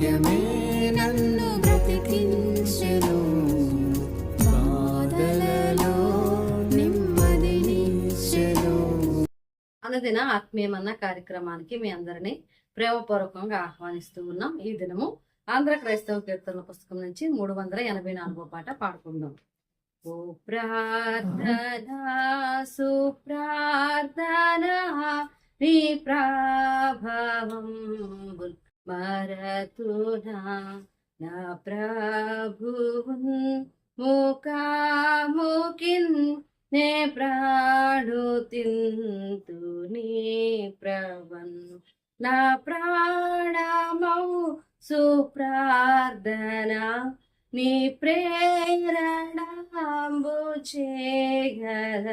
వాక్యమే నన్ను బ్రతికించెను. బాధలలో నెమ్మదినిచ్చెను అనుదిన ఆత్మీయమన్న కార్యక్రమానికి మీ అందరినీ ప్రేమపూర్వకంగా ఆహ్వానిస్తూ ఉన్నాం. ఈ దినము ఆంధ్ర క్రైస్తవ కీర్తనల పుస్తకం నుంచి మూడు వందల ఎనభై నాలుగో పాట పాడుకుందాం. ఓ ప్రార్థన సుప్రార్థన నీ ప్రాభవం మరతునా నా ప్రభువున్ ముఖాముఖిన్ నే ప్రాణు తింతు నీ ప్రవన్. నా ప్రాణమౌ సుప్రార్థన నీ ప్రేరణంబు చేయగల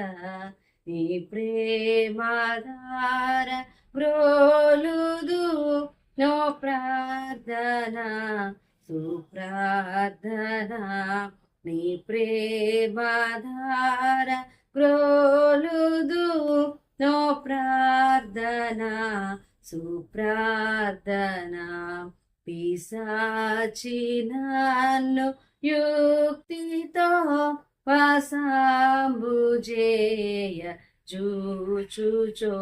నీ ప్రేమధార బ్రోలుదు నో ప్రార్థన సుప్రార్థన నీ ప్రేమధార గ్రోలుదు. నో ప్రార్థన సుప్రార్థన పిశాచి నన్ను యుక్తితో వసాంబుజేయ చూచుచో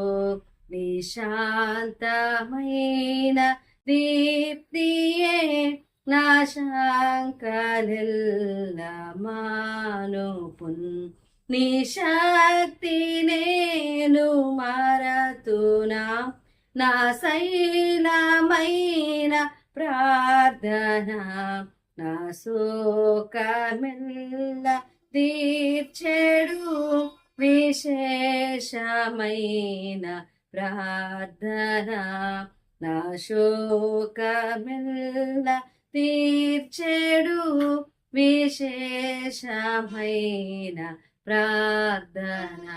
నిశాంతమైన దీప్తియే నా శంకలిల్ల మానుపున్. నిశక్తి నేను మరతునా నా శైలమైన ప్రార్థన నా శోకమిల్ల తీర్చెడు విశేషమైన ప్రార్థన నా శోకమెల్ల తీర్చెడు విశేషమైన ప్రార్థన.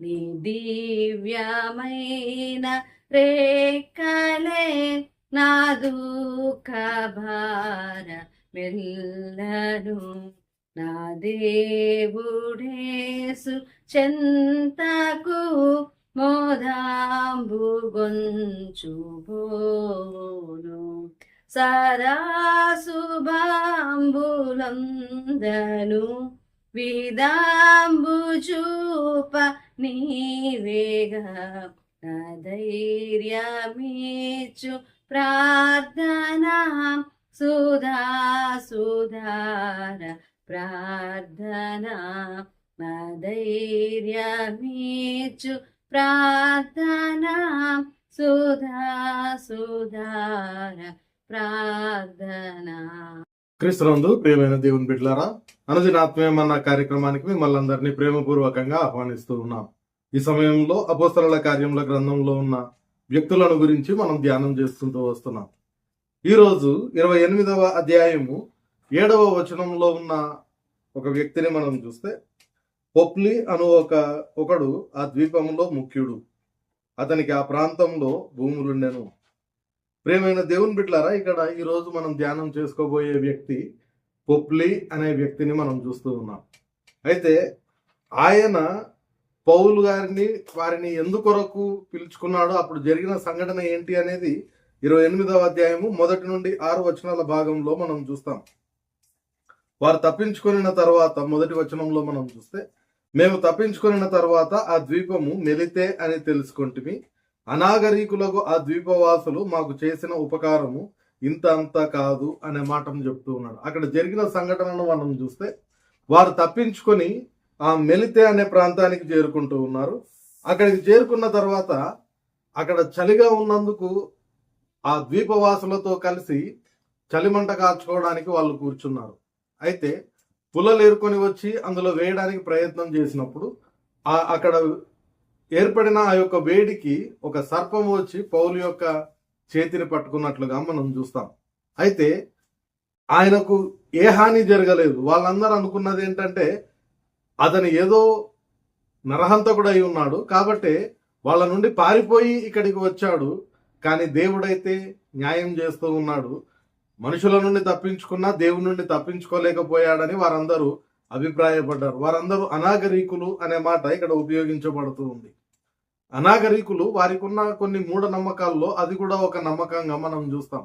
నీ దివ్యమైన రేఖలే నా దుఃఖ భార మెల్లను. నా దేవుడేసు చెంతకు మోదాంబు సరాశుభాంబులందను విదాంబుచూప సదా శుభాంబులందను విదాంబు నీవేగా. నా ధైర్యమీచు ప్రార్థన సుధా సుధార ప్రార్థనా. నా ధైర్యమీచు ప్రార్థనా సుధా సుధార ప్రార్థనా. క్రీస్తునందు ప్రియమైన దేవుని బిడ్లారా అనుదినాత్మీయమన్న కార్యక్రమానికి మిమ్మల్ని అందరినీ ప్రేమపూర్వకంగా ఆహ్వానిస్తూ ఉన్నాం. ఈ సమయంలో అపోస్తల కార్యముల గ్రంథంలో ఉన్న వ్యక్తులను గురించి మనం ధ్యానం చేస్తుంటూ వస్తున్నాం. ఈ రోజు ఇరవై ఎనిమిదవ అధ్యాయము ఏడవ వచనంలో ఉన్న ఒక వ్యక్తిని మనం చూస్తే పొప్లి అను ఒక ఒకడు ఆ ద్వీపంలో ముఖ్యుడు. అతనికి ఆ ప్రాంతంలో భూములుండెను. ప్రేమైన దేవుని బిట్లారా ఇక్కడ ఈ రోజు మనం ధ్యానం చేసుకోబోయే వ్యక్తి పొప్లి అనే వ్యక్తిని మనం చూస్తూ ఉన్నాం. అయితే ఆయన పౌలు గారిని వారిని ఎందుకొరకు పిలుచుకున్నాడో అప్పుడు జరిగిన సంఘటన ఏంటి అనేది ఇరవై ఎనిమిదవ అధ్యాయము మొదటి నుండి ఆరు వచనాల భాగంలో మనం చూస్తాం. వారు తప్పించుకొనిన తర్వాత మొదటి వచనంలో మనం చూస్తే మేము తప్పించుకున్న తర్వాత ఆ ద్వీపము మెలితే అని తెలుసుకుంటుమి. అనాగరికులకు ఆ ద్వీపవాసులు మాకు చేసిన ఉపకారము ఇంత అంత కాదు అనే మాటను చెప్తూ ఉన్నాడు. అక్కడ జరిగిన సంఘటనను మనం చూస్తే వారు తప్పించుకొని ఆ మెలితే అనే ప్రాంతానికి చేరుకుంటూ ఉన్నారు. అక్కడికి చేరుకున్న తర్వాత అక్కడ చలిగా ఉన్నందుకు ఆ ద్వీపవాసులతో కలిసి చలిమంట కాచుకోవడానికి వాళ్ళు కూర్చున్నారు. అయితే పుల్లలు ఏరుకొని వచ్చి అందులో వేయడానికి ప్రయత్నం చేసినప్పుడు ఆ అక్కడ ఏర్పడిన ఆ యొక్క వేడికి ఒక సర్పం వచ్చి పౌలు యొక్క చేతిని పట్టుకున్నట్లుగా మనం చూస్తాం. అయితే ఆయనకు ఏ హాని జరగలేదు. వాళ్ళందరూ అనుకున్నది ఏంటంటే అతను ఏదో నరహంతకుడు అయి ఉన్నాడు కాబట్టి వాళ్ళ నుండి పారిపోయి ఇక్కడికి వచ్చాడు. కానీ దేవుడైతే న్యాయం చేస్తూ ఉన్నాడు. మనుషుల నుండి తప్పించుకున్నా దేవుడి నుండి తప్పించుకోలేకపోయాడని వారందరూ అభిప్రాయపడ్డారు. వారందరూ అనాగరికులు అనే మాట ఇక్కడ ఉపయోగించబడుతూ ఉంది. అనాగరికులు వారికి ఉన్న కొన్ని మూఢ నమ్మకాల్లో అది కూడా ఒక నమ్మకంగా మనం చూస్తాం.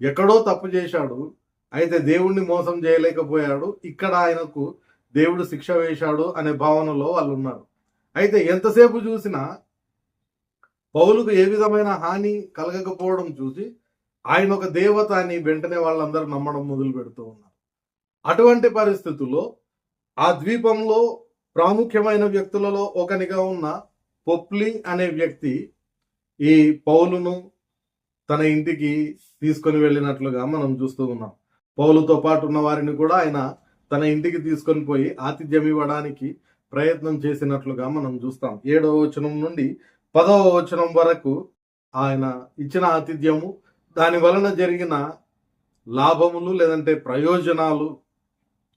ఎక్కడో తప్పు చేశాడు అయితే దేవుణ్ణి మోసం చేయలేకపోయాడు ఇక్కడ ఆయనకు దేవుడు శిక్ష వేశాడు అనే భావనలో వాళ్ళు ఉన్నారు అయితే ఎంతసేపు చూసినా పౌలుకు ఏ విధమైన హాని కలగకపోవడం చూసి ఆయన ఒక దేవత అని వెంటనే వాళ్ళందరూ నమ్మడం మొదలు పెడుతూ ఉన్నారు. అటువంటి పరిస్థితుల్లో ఆ ద్వీపంలో ప్రాముఖ్యమైన వ్యక్తులలో ఒకనిగా ఉన్న పొప్లి అనే వ్యక్తి ఈ పౌలును తన ఇంటికి తీసుకొని వెళ్ళినట్లుగా మనం చూస్తూ ఉన్నాం. పౌలుతో పాటు ఉన్న వారిని కూడా ఆయన తన ఇంటికి తీసుకొని పోయి ఆతిథ్యం ఇవ్వడానికి ప్రయత్నం చేసినట్లుగా మనం చూస్తాం. ఏడవ వచనం నుండి పదవ వచనం వరకు ఆయన ఇచ్చిన ఆతిథ్యము దాని వలన జరిగిన లాభములు లేదంటే ప్రయోజనాలు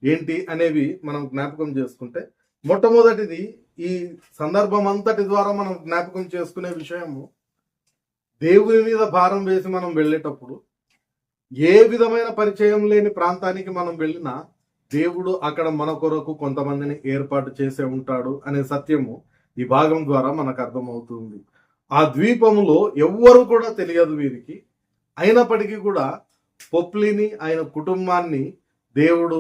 ఏంటి అనేవి మనం జ్ఞాపకం చేసుకుంటే మొట్టమొదటిది ఈ సందర్భం అంతటి ద్వారా మనం జ్ఞాపకం చేసుకునే విషయము దేవుని మీద భారం వేసి మనం వెళ్ళేటప్పుడు ఏ విధమైన పరిచయం లేని ప్రాంతానికి మనం వెళ్ళినా దేవుడు అక్కడ మన కొరకు కొంతమందిని ఏర్పాటు చేసే ఉంటాడు అనే సత్యము ఈ భాగం ద్వారా మనకు అర్థమవుతుంది. ఆ ద్వీపములో ఎవ్వరు కూడా తెలియదు వీరికి. అయినప్పటికీ కూడా పొప్లిని ఆయన కుటుంబాన్ని దేవుడు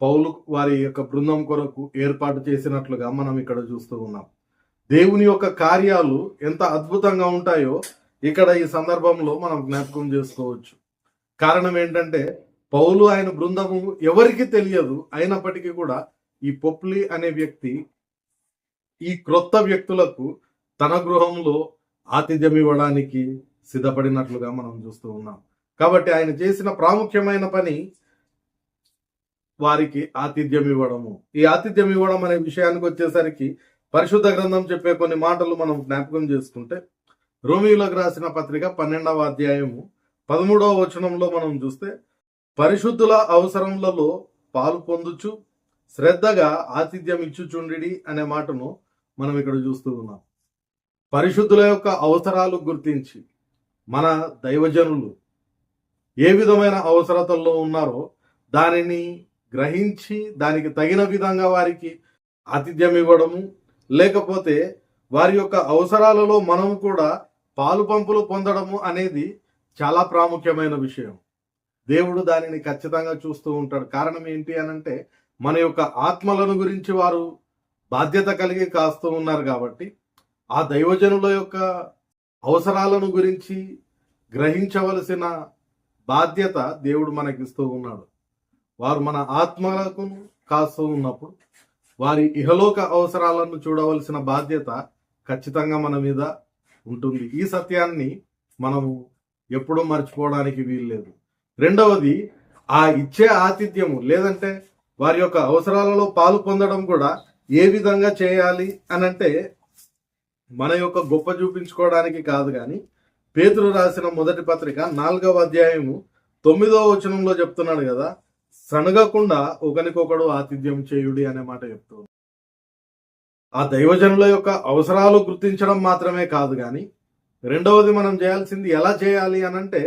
పౌలు వారి యొక్క బృందం కొరకు ఏర్పాటు చేసినట్లుగా మనం ఇక్కడ చూస్తూ ఉన్నాం. దేవుని యొక్క కార్యాలు ఎంత అద్భుతంగా ఉంటాయో ఇక్కడ ఈ సందర్భంలో మనం జ్ఞాపకం చేసుకోవచ్చు. కారణం ఏంటంటే పౌలు ఆయన బృందము ఎవరికి తెలియదు అయినప్పటికీ కూడా ఈ పొప్లి అనే వ్యక్తి ఈ క్రొత్త వ్యక్తులకు తన గృహంలో ఆతిథ్యం ఇవ్వడానికి సిద్ధపడినట్లుగా మనం చూస్తూ ఉన్నాం. కాబట్టి ఆయన చేసిన ప్రాముఖ్యమైన పని వారికి ఆతిథ్యం ఇవ్వడము. ఈ ఆతిథ్యం ఇవ్వడం అనే విషయానికి వచ్చేసరికి పరిశుద్ధ గ్రంథం చెప్పే కొన్ని మాటలు మనం జ్ఞాపకం చేసుకుంటే రోమియోలకు రాసిన పత్రిక పన్నెండవ అధ్యాయము పదమూడవ వచనంలో మనం చూస్తే పరిశుద్ధుల అవసరములలో పాలు పొందుచు శ్రద్ధగా ఆతిథ్యం ఇచ్చుచుండి అనే మాటను మనం ఇక్కడ చూస్తూ ఉన్నాం. పరిశుద్ధుల యొక్క అవసరాలు గుర్తించి మన దైవజనులు ఏ విధమైన అవసరతల్లో ఉన్నారో దానిని గ్రహించి దానికి తగిన విధంగా వారికి ఆతిథ్యం ఇవ్వడము లేకపోతే వారి యొక్క అవసరాలలో మనం కూడా పాలు పంపులు పొందడము అనేది చాలా ప్రాముఖ్యమైన విషయం. దేవుడు దానిని ఖచ్చితంగా చూస్తూ ఉంటాడు. కారణం ఏంటి అనంటే మన యొక్క ఆత్మలను గురించి వారు బాధ్యత కలిగి కాస్తూ ఉన్నారు కాబట్టి ఆ దైవజనుల యొక్క అవసరాలను గురించి గ్రహించవలసిన బాధ్యత దేవుడు మనకిస్తూ ఉన్నాడు. వారు మన ఆత్మలకు కాస్తూ ఉన్నప్పుడు వారి ఇహలోక అవసరాలను చూడవలసిన బాధ్యత ఖచ్చితంగా మన మీద ఉంటుంది. ఈ సత్యాన్ని మనము ఎప్పుడూ మర్చిపోవడానికి వీల్లేదు. రెండవది ఆ ఇచ్చే ఆతిథ్యము లేదంటే వారి యొక్క అవసరాలలో పాలు పొందడం కూడా ఏ విధంగా చేయాలి అనంటే మన యొక్క గొప్ప చూపించుకోవడానికి కాదు కానీ పేతురు రాసిన మొదటి పత్రిక నాలుగవ అధ్యాయము తొమ్మిదవ వచనంలో చెప్తున్నాడు కదా సనగకుండా ఒకరికొకడు ఆతిథ్యం చేయుడి అనే మాట చెప్తూ ఆ దైవజనుల యొక్క అవసరాలు గుర్తించడం మాత్రమే కాదు కానీ రెండవది మనం చేయాల్సింది ఎలా చేయాలి అనంటే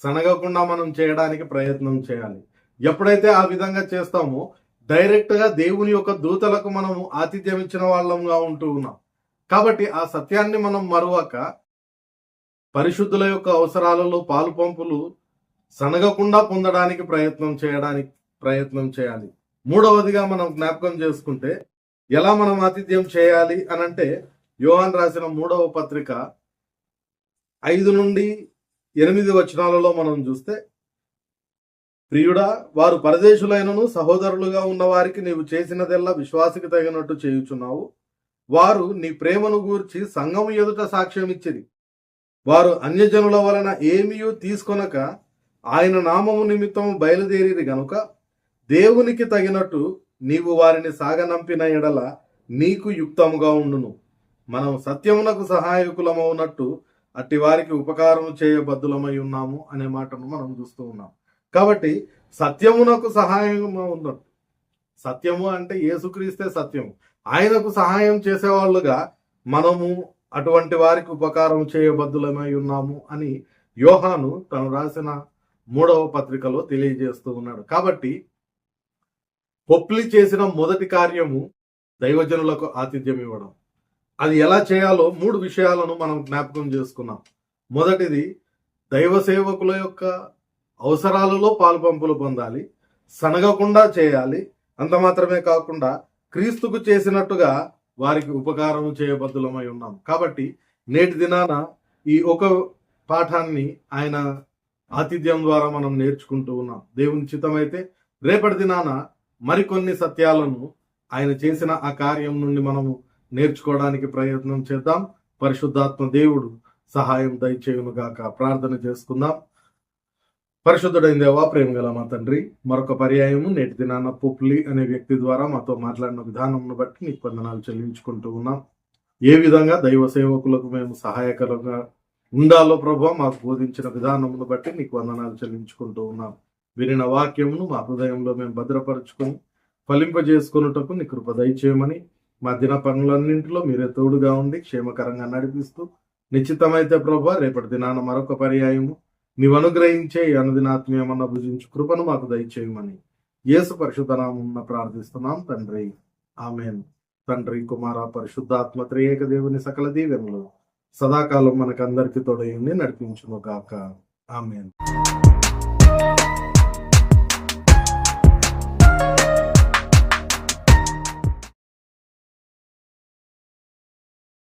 సనగకుండా మనం చేయడానికి ప్రయత్నం చేయాలి. ఎప్పుడైతే ఆ విధంగా చేస్తామో డైరెక్ట్గా దేవుని యొక్క దూతలకు మనము ఆతిథ్యం ఇచ్చిన వాళ్ళంగా ఉంటూ ఉన్నాం. కాబట్టి ఆ సత్యాన్ని మనం మరువక పరిశుద్ధుల యొక్క అవసరాలలో పాలు పంపులు సనగకుండా పొందడానికి ప్రయత్నం చేయడానికి ప్రయత్నం చేయాలి. మూడవదిగా మనం జ్ఞాపకం చేసుకుంటే ఎలా మనం ఆతిథ్యం చేయాలి అనంటే యోహాన్ రాసిన మూడవ పత్రిక ఐదు నుండి ఎనిమిది వచనాలలో మనం చూస్తే ప్రియుడా వారు పరదేశులైనను సహోదరులుగా ఉన్న వారికి నీవు చేసినదెల్లా విశ్వాసకి తగినట్టు చేయుచున్నావు. వారు నీ ప్రేమను గూర్చి సంఘము ఎదుట సాక్ష్యం ఇచ్చిరి వారు అన్యజనుల వలన ఏమీయూ తీసుకొనక ఆయన నామము నిమిత్తము బయలుదేరిది గనుక దేవునికి తగినట్టు నీవు వారిని సాగనంపిన ఎడల నీకు యుక్తముగా ఉండును. మనం సత్యమునకు సహాయకులమవునట్టు అట్టి వారికి ఉపకారం చేయబద్దులమై ఉన్నాము అనే మాటను మనం చూస్తూ ఉన్నాం. కాబట్టి సత్యమునకు సహాయం ఉన్నట్టు. సత్యము అంటే ఏసుక్రీస్తే సత్యము. ఆయనకు సహాయం చేసేవాళ్ళుగా మనము అటువంటి వారికి ఉపకారం చేయబద్దులమై ఉన్నాము అని యోహాను తను రాసిన మూడవ పత్రికలో తెలియజేస్తూ ఉన్నాడు. కాబట్టి పొప్లి చేసిన మొదటి కార్యము దైవజనులకు ఆతిథ్యం ఇవ్వడం. అది ఎలా చేయాలో మూడు విషయాలను మనం జ్ఞాపకం చేసుకున్నాం. మొదటిది దైవ సేవకుల యొక్క అవసరాలలో పాలుపంపులు పొందాలి సనగకుండా చేయాలి అంత మాత్రమే కాకుండా క్రీస్తుకు చేసినట్టుగా వారికి ఉపకారం చేయబద్దులమై ఉన్నాం. కాబట్టి నేటి దినాన ఈ ఒక పాఠాన్ని ఆయన ఆతిథ్యం ద్వారా మనం నేర్చుకుంటూ ఉన్నాం. దేవుని చిత్తమైతే రేపటి దినాన మరికొన్ని సత్యాలను ఆయన చేసిన ఆ కార్యం నుండి మనము నేర్చుకోవడానికి ప్రయత్నం చేద్దాం. పరిశుద్ధాత్మ దేవుడు సహాయం దయచేయునుగాక. ప్రార్థన చేసుకుందాం. పరిశుద్ధుడైన దేవా ప్రేమ గల మా తండ్రి మరొక పర్యాయము నేటి దినాన పుప్లి అనే వ్యక్తి ద్వారా మాతో మాట్లాడిన విధానంను బట్టి నీకు వందనాలు చెల్లించుకుంటూ ఉన్నాం. ఏ విధంగా దైవ సేవకులకు మేము సహాయకరంగా ఉండాలో ప్రభావ మాకు బోధించిన విధానమును బట్టి నీకు వందనాలు చెల్లించుకుంటూ ఉన్నాం. వినిన వాక్యమును మా హృదయంలో మేము భద్రపరుచుకొని ఫలింపజేసుకొనుటకు నీ కృప దయచేయమని మా దిన పనులన్నింటిలో మీరే తోడుగా ఉండి క్షేమకరంగా నడిపిస్తూ నిశ్చితమైతే ప్రభా రేపటి దినాన మరొక పర్యాయము నీవు అనుగ్రహించే అనుదినాత్మీయమన్న భుజించు కృపను మాకు దయచేయమని యేసు పరిశుద్ధనామం ప్రార్థిస్తున్నాం తండ్రి. ఆమెన్. తండ్రి కుమార పరిశుద్ధాత్మ త్రియేక దేవుని సకల దీవెనలు సదాకాలం మనకందరికి తోడయుండి నడిపించును గాక. ఆమెన్.